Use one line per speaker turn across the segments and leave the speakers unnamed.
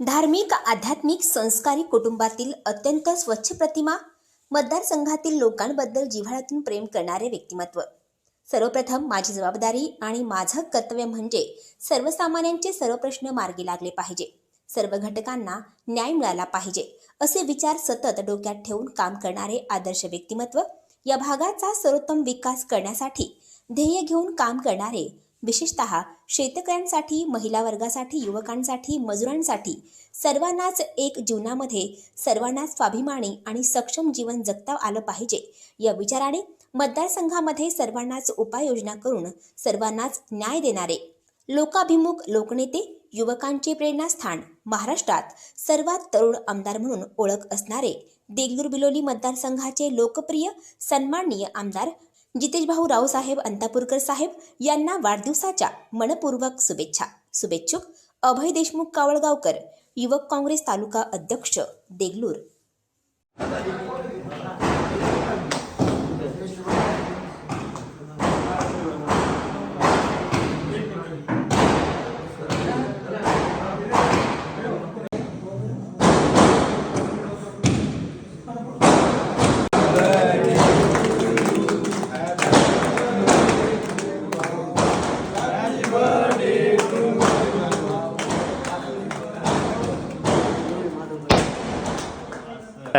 धार्मिक आध्यात्मिक संस्कारी कुटुंबातील अत्यंत स्वच्छ प्रतिमा मतदारसंघातील लोकांबद्दल जिव्हाळ्यातून प्रेम करणारे व्यक्तिमत्व. सर्वप्रथम माझी जबाबदारी आणि माझं कर्तव्य म्हणजे सर्वसामान्यांचे सर्व प्रश्न मार्गी लागले पाहिजे. सर्व घटकांना न्याय मिळाला पाहिजे असे विचार सतत डोक्यात ठेवून काम करणारे आदर्श व्यक्तिमत्व या भागाचा सर्वोत्तम विकास करण्यासाठी ध्येय घेऊन काम करणारे विशेषत शेतकऱ्यांसाठी महिला वर्गासाठी युवकांसाठी मजुरांसाठी सर्वांनाच एक जीवनामध्ये सर्वांनाच स्वाभिमानी आणि सक्षम जीवन जगता आलं पाहिजे. या विचाराने मतदारसंघामध्ये सर्वांनाच उपाययोजना करून सर्वांनाच न्याय देणारे लोकाभिमुख लोकनेते युवकांचे प्रेरणास्थान महाराष्ट्रात सर्वात तरुण आमदार म्हणून ओळख असणारे देगलूर बिलोली मतदारसंघाचे लोकप्रिय सन्माननीय आमदार जितेश भाऊ रावसाहेब अंतापूरकर साहेब यांना वाढदिवसाच्या मनपूर्वक शुभेच्छा. शुभेच्छुक अभय देशमुख कावळगावकर युवक काँग्रेस तालुका अध्यक्ष देगलूर.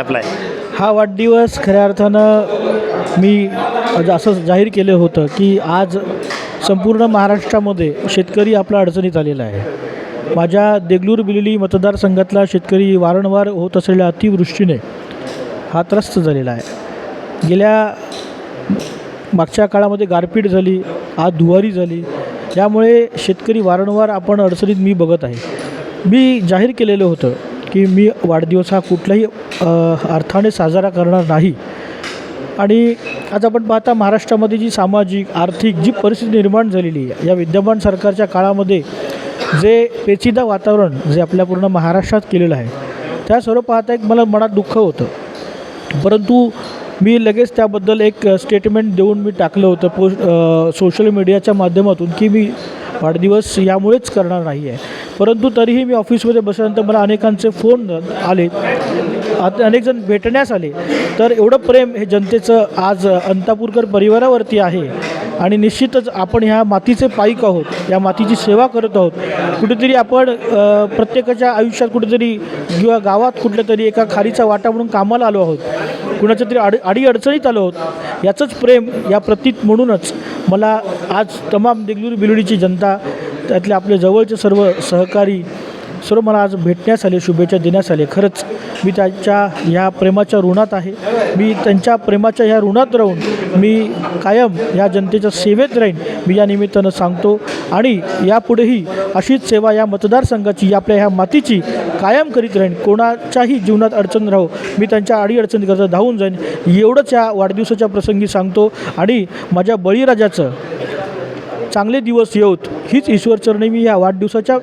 अप्लाय
हा वाढदिवस खऱ्या अर्थानं मी असं जाहीर केलं होतं की आज संपूर्ण महाराष्ट्रामध्ये शेतकरी आपला अडचणीत आलेला आहे. माझ्या देगलूर बिलोली मतदारसंघातला शेतकरी वारंवार होत असलेल्या अतिवृष्टीने हा त्रस्त झालेला आहे. गेल्या मागच्या काळामध्ये गारपीट झाली आज दुवारी झाली. त्यामुळे शेतकरी वारंवार आपण अडचणीत मी बघत आहे. मी जाहीर केलेलं होतं की मी वाढदिवस हा कुठल्याही अर्थाने साजरा करणार नाही. आणि आज आपण पाहता महाराष्ट्रामध्ये जी सामाजिक आर्थिक जी परिस्थिती निर्माण झालेली आहे या विद्यमान सरकारच्या काळामध्ये जे पेचिदा वातावरण जे आपल्या पूर्ण महाराष्ट्रात केलेलं आहे त्या सर्व पाहता एक मला मनात दुःख होतं. परंतु मी लगेच त्याबद्दल एक स्टेटमेंट देऊन मी टाकलं होतं पोस्ट सोशल मीडियाच्या माध्यमातून की मी वाढदिवस यामुळेच करणार नाही आहे. परंतु तरीही मी ऑफिसमध्ये बसल्यानंतर मला अनेकांचे फोन आले आता अनेक जण भेटण्यास आले. तर एवढं प्रेम हे जनतेचं आज अंतापूरकर परिवारावरती आहे आणि निश्चितच आपण ह्या मातीचे पाईक आहोत या मातीची सेवा करत आहोत. कुठेतरी आपण प्रत्येकाच्या आयुष्यात कुठेतरी किंवा गावात कुठल्या तरी एका खारीचा वाटा म्हणून कामाला आलो आहोत कुणाच्या तरी अड आडी अडचणीत आलो आहोत. याचंच प्रेम या प्रतीत म्हणूनच मला आज तमाम देगलूर बिलुडीची जनता त्यातले आपले जवळचे सर्व सहकारी सर्व मला आज भेटण्यास आले शुभेच्छा देण्यास आले. खरंच मी त्यांच्या ह्या प्रेमाच्या ऋणात आहे. मी त्यांच्या प्रेमाच्या ह्या ऋणात राहून मी कायम ह्या जनतेच्या सेवेत राहीन. मी या निमित्तानं सांगतो आणि यापुढेही अशीच सेवा या मतदारसंघाची आपल्या ह्या मातीची कायम करीत राहीन. कोणाच्याही जीवनात अडचण राहो. मी त्यांच्या अडीअडचणीकरता धावून जाईन. एवढंच या वाढदिवसाच्या प्रसंगी सांगतो. आणि माझ्या बळीराजाचं चांगले दिवस येऊत हीच ईश्वरचरणी मी या वाढदिवसाच्या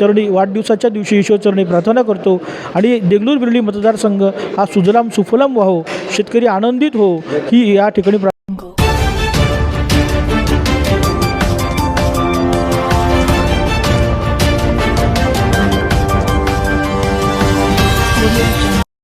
चरणी वाढदिवसाच्या दिवशी ईश्वरचरणी प्रार्थना करतो. आणि देगलूर बिर्ली मतदारसंघ हा सुजलाम सुफलाम व्हावो शेतकरी आनंदित हो ही या ठिकाणी प्रा